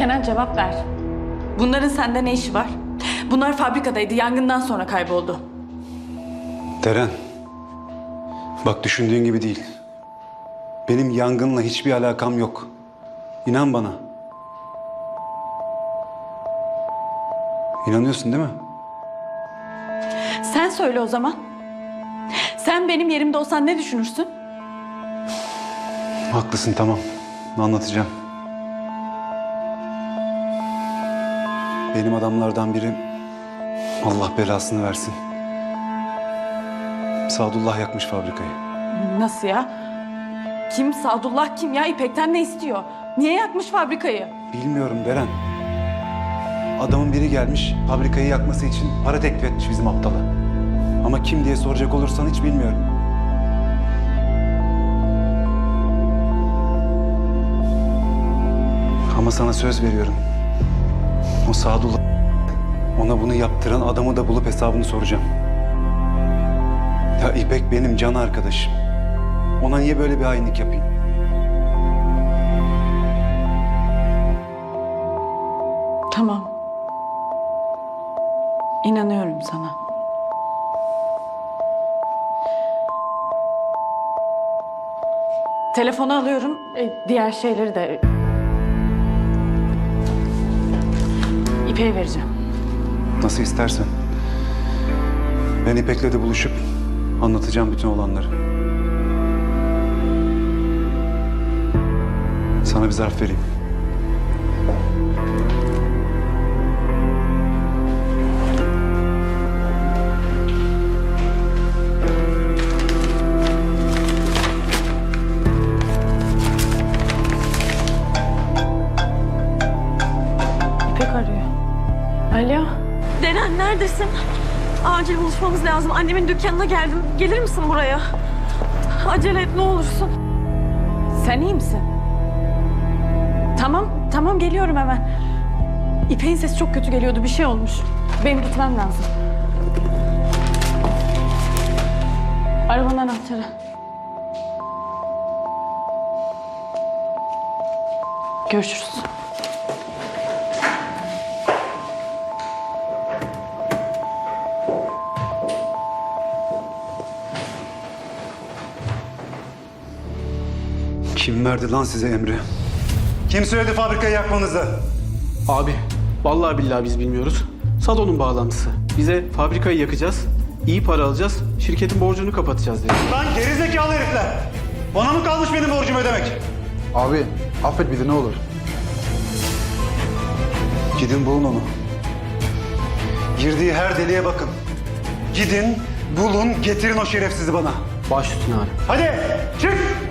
Kenan cevap ver. Bunların sende ne işi var? Bunlar fabrikadaydı. Yangından sonra kayboldu. Deren. Bak düşündüğün gibi değil. Benim yangınla hiçbir alakam yok. İnan bana. İnanıyorsun değil mi? Sen söyle o zaman. Sen benim yerimde olsan ne düşünürsün? Haklısın tamam. Anlatacağım. Benim adamlardan biri Allah belasını versin. Sadullah yakmış fabrikayı. Nasıl ya? Kim Sadullah kim ya? İpek'ten ne istiyor? Niye yakmış fabrikayı? Bilmiyorum Beren. Adamın biri gelmiş fabrikayı yakması için para teklif etmiş bizim aptala. Ama kim diye soracak olursan hiç bilmiyorum. Ama sana söz veriyorum. O Sadullah ona bunu yaptıran adamı da bulup hesabını soracağım. Ya İpek benim can arkadaşım. Ona niye böyle bir hainlik yapayım? Tamam. İnanıyorum sana. Telefonu alıyorum. E, diğer şeyleri de... İpek'e vereceğim. Nasıl istersen. Ben İpek'le de buluşup anlatacağım bütün olanları. Sana bir zarf vereyim. Alo. Deren neredesin? Acil buluşmamız lazım. Annemin dükkanına geldim. Gelir misin buraya? Acele et ne olursun. Sen iyi misin? Tamam, tamam geliyorum hemen. İpek'in sesi çok kötü geliyordu. Bir şey olmuş. Benim gitmem lazım. Arabanın anahtarı. Görüşürüz. Kim verdi lan size emri? Kim söyledi fabrikayı yakmanızı? Abi, vallahi billahi biz bilmiyoruz. Sado'nun bağlantısı. Bize fabrikayı yakacağız, iyi para alacağız, şirketin borcunu kapatacağız dedi. Lan gerizekalı herifler! Bana mı kalmış benim borcumu ödemek? Abi affet bizi ne olur. Gidin bulun onu. Girdiği her deliğe bakın. Gidin, bulun, getirin o şerefsizi bana. Baş üstüne abi. Hadi çık!